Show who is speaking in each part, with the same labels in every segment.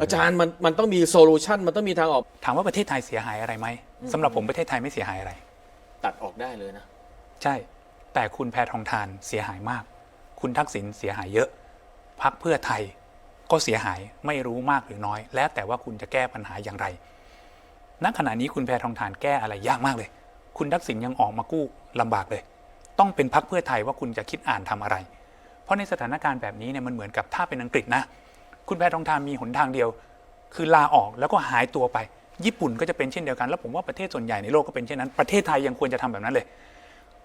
Speaker 1: อาจารย์มันมันต้องมีโซลูชันมันต้องมีทางออก
Speaker 2: ถามว่าประเทศไทยเสียหายอะไรไหมสำหรับผมประเทศไทยไม่เสียหายอะไร
Speaker 1: ตัดออกได้เลยนะ
Speaker 2: ใช่ แต่คุณแพทองทานเสียหายมาก คุณทักษิณเสียหายเยอะพักเพื่อไทยก็เสียหายไม่รู้มากหรือน้อย แล้วแต่ว่าคุณจะแก้ปัญหาอย่างไรณขณะนี้คุณแพทองทานแก้อะไรยากมากเลย คุณทักษิณยังออกมากู้ลำบากเลย ต้องเป็นพักเพื่อไทยว่าคุณจะคิดอ่านทำอะไร เพราะในสถานการณ์แบบนี้เนี่ยมันเหมือนกับถ้าเป็นอังกฤษนะ คุณแพทองทานมีหนทางเดียว คือลาออกแล้วก็หายตัวไป ญี่ปุ่นก็จะเป็นเช่นเดียวกัน แล้วผมว่าประเทศส่วนใหญ่ในโลกก็เป็นเช่นนั้น ประเทศไทยยังควรจะทำแบบนั้นเลย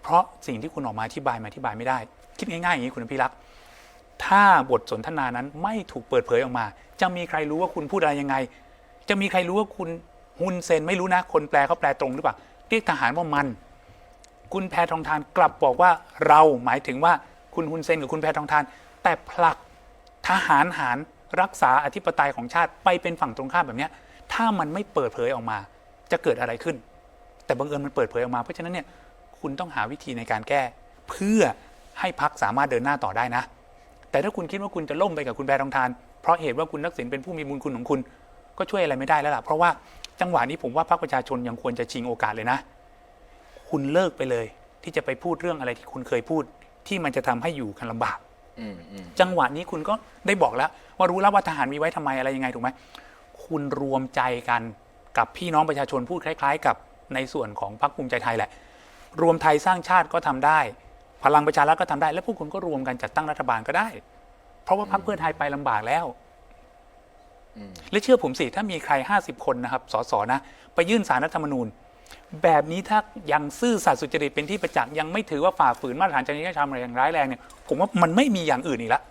Speaker 2: เพราะสิ่งที่คุณออกมาอธิบายมาอธิบายไม่ได้ คิดง่ายๆอย่างนี้คุณพิรักษ์ถ้าบทสนทนานั้นไม่ถูกเปิดเผยออกมา จะมีใครรู้ว่าคุณพูดอะไรยังไง จะมีใครรู้ว่าคุณฮุนเซนไม่รู้นะ คนแปลเขาแปลตรงหรือเปล่า เรียกทหารว่ามัน คุณแพทองทานกลับบอกว่าเราหมายถึงว่าคุณฮุนเซนกับคุณแพทองทาน แต่ผลักทหารหาร รักษาอธิปไตยของชาติไปเป็นฝั่งตรงข้ามแบบนี้ถ้ามันไม่เปิดเผยออกมา จะเกิดอะไรขึ้น แต่บังเอิญมันเปิดเผยออกมาเพราะฉะนั้นเนี่ยคุณต้องหาวิธีในการแก้ เพื่อให้พักสามารถเดินหน้าต่อได้นะ แต่ถ้าคุณคิดว่าคุณจะล่มไปกับคุณแพรทองทาน เพราะเหตุว่าคุณทักษิณเป็นผู้มีบุญคุณของคุณ ก็ช่วยอะไรไม่ได้แล้วล่ะเพราะว่าจังหวะนี้ผมว่าพรรคประชาชนยังควรจะชิงโอกาสเลยนะ คุณเลิกไปเลย ที่จะไปพูดเรื่องอะไรที่คุณเคยพูด ที่มันจะทำให้อยู่กันลำบาก จังหวะนี้คุณก็ได้บอกแล้ว ว่ารู้แล้วว่าทหารมีไว้ทำไมอะไรยังไงถูกไหมคุณรวมใจกันกับพี่น้องประชาชนพูดคล้าย ๆ กับในส่วนของพรรคภูมิใจไทยแหละ รวมไทยสร้างชาติก็ทำได้ พลังประชารัฐก็ทำได้ และพวกคุณก็รวมกันจัดตั้งรัฐบาลก็ได้ เพราะว่าพรรคเพื่อไทยไปลำบากแล้ว
Speaker 1: อืม
Speaker 2: และเชื่อผมสิถ้ามีใคร 50 คนนะครับสสนะ ไปยื่นสารรัฐธรรมนูญ แบบนี้ถ้ายังซื่อสัตย์สุจริตเป็นที่ประจักษ์ยังไม่ถือว่าฝ่าฝืนมาตรฐานจริยธรรมอะไรอย่างร้ายแรงเนี่ยผมว่ามันไม่มีอย่างอื่นอีกละ